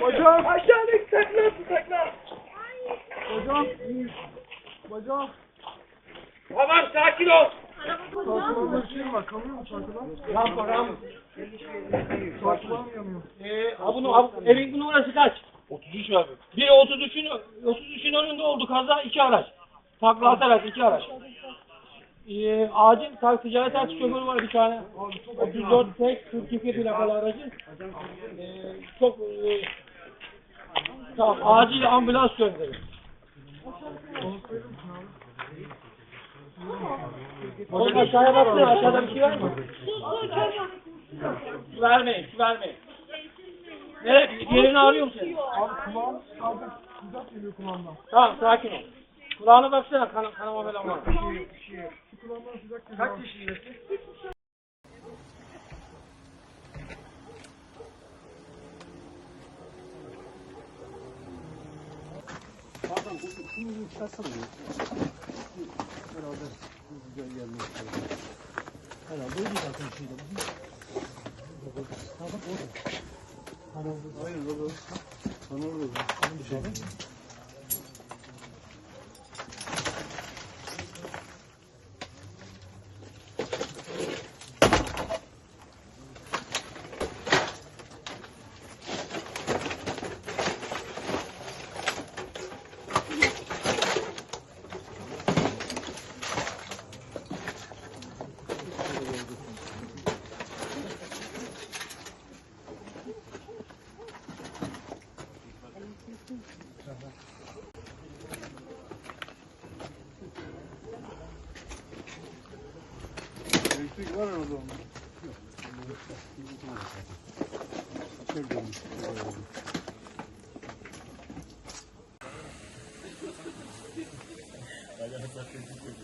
Hocam. Aşağıdaki takla takla. Hocam. Hocam. Tamam sakin ol. Kalkılamıyor Kalıyor mu çarkılar? Rampa rampa. Çarkılamıyor mu? Ee, bunu, elin bunu orası kaç? 33 abi. Biri 33'ün 33'ün önünde oldu kaza iki araç. Takla atarak iki araç. Ee, acil tak ticaret taksi şoförü var bir tane. 34 tek 42 plakalı aracın. Ee, çok e, tamam acil ambulans gönderin. Oğlum aşağıya baksana aşağıda bir şey var mı? Vermeyin, vermeyin. Nereye? Yerini arıyor musun? Abi kulağım sadece sıcak geliyor kulağımdan. Tamam sakin ol. Kulağına baksana kan kanama falan var. Şu kulağımdan sıcak geliyor. Kaç yaşındasın? Elektrik var orada Hayır, orada. Bana orada. Dışarı. sigara o zaman. Şuradan. Hala sakın çıkıyor.